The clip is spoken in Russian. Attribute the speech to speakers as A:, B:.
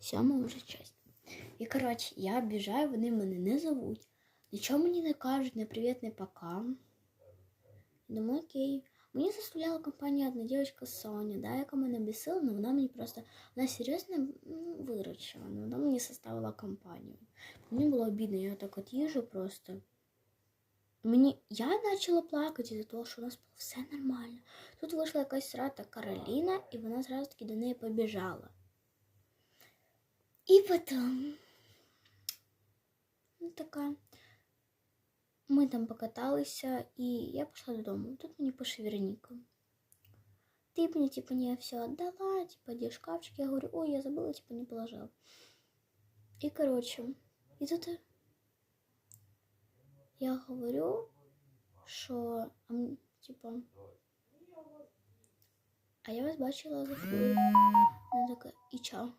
A: Сьома вже часть. І коротше, я обіжаю, вони мене не зовуть. Нічого мені не кажуть, не привіт, не пока. Думаю, окей. Мені заставляла компанія одна дівчинка Соня, да, яка мене бісила, але вона мені просто вона серйозно ну, виручила. ну, Вона мені составила компанію. Мені було обідно, я так от їжу просто. Мені я почала плакати із-за того, що у нас було все нормально. Тут вийшла якась срата Кароліна, і вона зразу таки до неї побіжала. І потім ну, така. Ми там покаталися, і я пішла додому. Тут мені пише Вероніка. Ти мені, типа, не все отдала, типа, где шкафчик? Я говорю, ой, я забыла, типа, не положила. І, коротше, і тут я говорю, що, а м- типа, а я вас бачила за хвилину. Вона така, і чо?